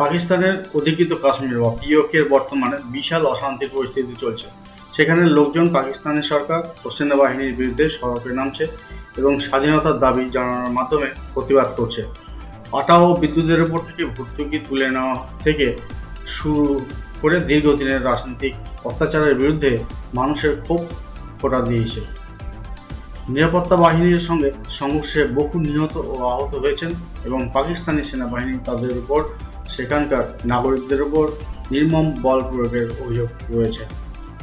পাকিস্তানের অধিকৃত কাশ্মীর বা পিওকের বর্তমানে বিশাল অশান্তির পরিস্থিতি চলছে। সেখানে লোকজন পাকিস্তানের সরকার ও সেনাবাহিনীর বিরুদ্ধে সড়কে নামছে এবং স্বাধীনতার দাবি জানানোর মাধ্যমে প্রতিবাদ করছে। আটা ও বিদ্যুতের উপর থেকে ভর্তুকি তুলে নেওয়া থেকে শুরু করে দীর্ঘদিনের রাজনৈতিক অত্যাচারের বিরুদ্ধে মানুষের ক্ষোভ ফোটা দিয়েছে। নিরাপত্তা বাহিনীর সঙ্গে সংঘর্ষে বহু নিহত ও আহত হয়েছেন এবং পাকিস্তানি সেনাবাহিনী তাদের উপর সেখানকার নাগরিকদের উপর নির্মম বল প্রয়োগের অভিযোগ রয়েছে।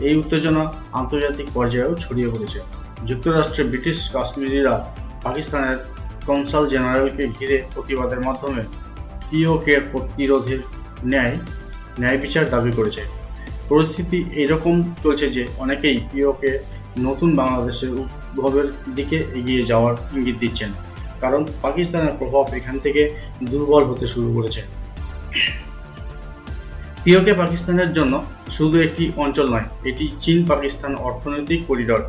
এই উত্তেজনা আন্তর্জাতিক পর্যায়েও ছড়িয়ে পড়েছে। যুক্তরাষ্ট্রে ব্রিটিশ কাশ্মীরিরা পাকিস্তানের কনসাল জেনারেলকে ঘিরে প্রতিবাদের মাধ্যমে পিওকে প্রতিরোধের ন্যায় ন্যায় বিচার দাবি করেছে। পরিস্থিতি এইরকম চলছে যে অনেকেই পিওকে নতুন বাংলাদেশের উদ্ভবের দিকে এগিয়ে যাওয়ার ইঙ্গিত দিচ্ছেন। কারণ পাকিস্তানের প্রভাব এখান থেকে দুর্বল হতে শুরু করেছে। পিওকে পাকিস্তানের জন্য শুধু একটি অঞ্চল নয়, এটি চীন পাকিস্তান অর্থনৈতিক করিডর।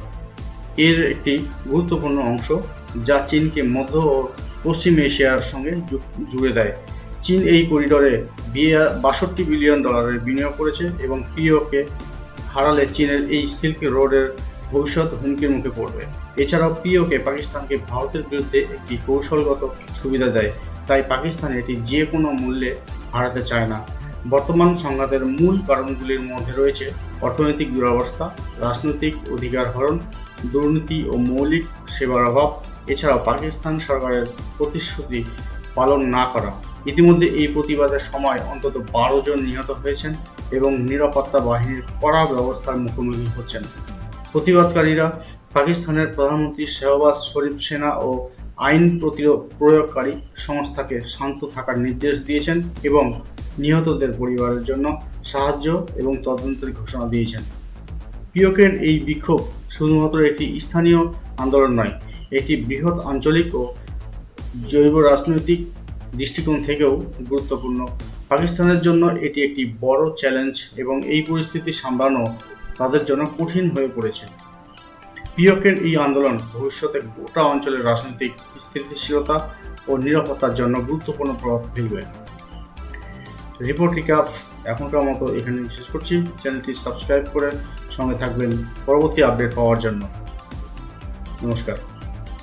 এর একটি গুরুত্বপূর্ণ অংশ যা চীনকে মধ্য ও পশ্চিম এশিয়ার সঙ্গে জুড়ে দেয়। চীন এই করিডরে বাষট্টি বিলিয়ন ডলারের বিনিয়োগ করেছে এবং পিওকে হারালে চীনের এই সিল্ক রোডের ভবিষ্যৎ হুমকির মুখে পড়বে। এছাড়াও পিওকে পাকিস্তানকে ভারতের বিরুদ্ধে একটি কৌশলগত সুবিধা দেয়। তাই পাকিস্তান এটি যে কোনো মূল্যে হারাতে চায় না। বর্তমান সংঘাতের মূল কারণগুলির মধ্যে রয়েছে অর্থনৈতিক দুরবস্থা, রাজনৈতিক অধিকার হরণ, দুর্নীতি ও মৌলিক সেবার অভাব, এছাড়াও পাকিস্তান সরকারের প্রতিশ্রুতি পালন না করা। ইতিমধ্যে এই প্রতিবাদের সময় অন্তত বারো জন নিহত হয়েছেন এবং নিরাপত্তা বাহিনীর কড়া ব্যবস্থার মুখোমুখি হচ্ছেন। প্রতিবাদকারীরা পাকিস্তানের প্রধানমন্ত্রী শেহবাজ শরীফ সেনা ও আইন প্রয়োগকারী সংস্থাকে শান্ত থাকার নির্দেশ দিয়েছেন এবং নিহতদের পরিবারের জন্য সাহায্য এবং তদন্তের ঘোষণা দিয়েছেন। পিওকের এই বিক্ষোভ শুধুমাত্র একটি স্থানীয় আন্দোলন নয় এটি বৃহৎ আঞ্চলিক ও জৈব রাজনৈতিক দৃষ্টিকোণ থেকেও গুরুত্বপূর্ণ। পাকিস্তানের জন্য এটি একটি বড় চ্যালেঞ্জ এবং এই পরিস্থিতি সামলানো তাদের জন্য কঠিন হয়ে পড়েছে। পিওকের এই আন্দোলন ভবিষ্যতে গোটা অঞ্চলের রাজনৈতিক স্থিতিশীলতা ও নিরাপত্তার জন্য গুরুত্বপূর্ণ প্রভাব ফেলবে। রিপোর্ট রিকাপ এখনকার মতো এখানে শেষ করছি। চ্যানেলটি সাবস্ক্রাইব করে সঙ্গে থাকবেন। পরবর্তী আপডেট পাওয়ার জন্য। নমস্কার।